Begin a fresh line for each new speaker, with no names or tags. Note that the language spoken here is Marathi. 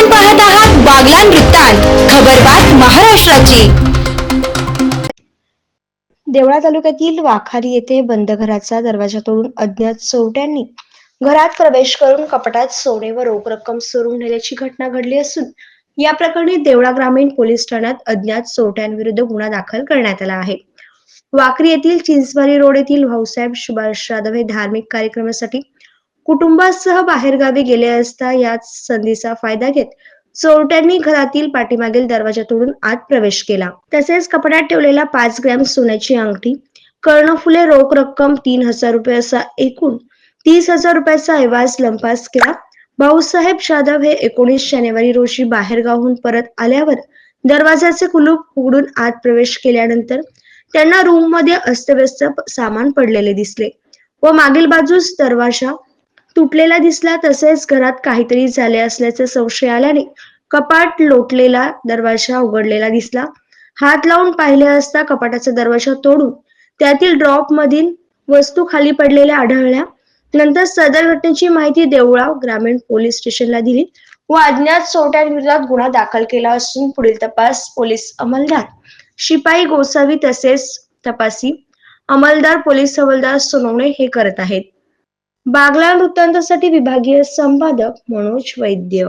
आपण पाहत आहात बागलान वृत्तांत खबरबात महाराष्ट्राची.
देवळा तालुक्यातील वाखारी येथे बंद घराचा दरवाजा तोडून अज्ञात चोरट्यांनी घरात प्रवेश करून कपाटात सोने व रोख रक्कम चोरून नेल्याची घटना घडली असून या प्रकरणी देवळा ग्रामीण पोलीस ठाण्यात अज्ञात चोरट्यांविरुद्ध गुन्हा दाखल करण्यात आला आहे. वाकरी येथील चिंचवारी रोड येथील भाऊसाहेब सुभाष जाधव हे धार्मिक कार्यक्रमासाठी कुटुंबासह बाहेरगावी गेले असता याच संधीचा फायदा घेत चोरट्यांनी घरातील पाठीमागील दरवाजा तोडून आत प्रवेश केला. तसेच कपड्यात ठेवलेला पाच ग्रॅम सोन्याची अंगठी कर्णफुले रोख रक्कम तीन हजार रुपये असा एकूण तीस हजार रुपयाचा ऐवाज लंपास केला. भाऊसाहेब जाधव हे एकोणीस जानेवारी रोजी बाहेरगावहून परत आल्यावर दरवाजाचे कुलूप उघडून आत प्रवेश केल्यानंतर त्यांना रूममध्ये अस्तव्यस्त सामान पडलेले दिसले व मागील बाजूस दरवाजा तुटलेला दिसला तसेच घरात काहीतरी झाले असल्याचे संशय आल्याने कपाट लोटलेला दरवाजा उघडलेला दिसला. हात लावून पाहिले असता कपाटाचा दरवाजा तोडून त्यातील ड्रॉप मधील वस्तू खाली पडलेल्या आढळल्या. नंतर सदर घटनेची माहिती देवळाव ग्रामीण पोलीस स्टेशनला दिली. व अज्ञात सोट्यांविरोधात गुन्हा दाखल केला असून पुढील तपास पोलीस अंमलदार शिपाई गोसावी तसेच तपासी अंमलदार पोलीस हवालदार सोनवणे हे करत आहेत. बागला वृत्तांतासाठी विभागीय संपादक मनोज वैद्य.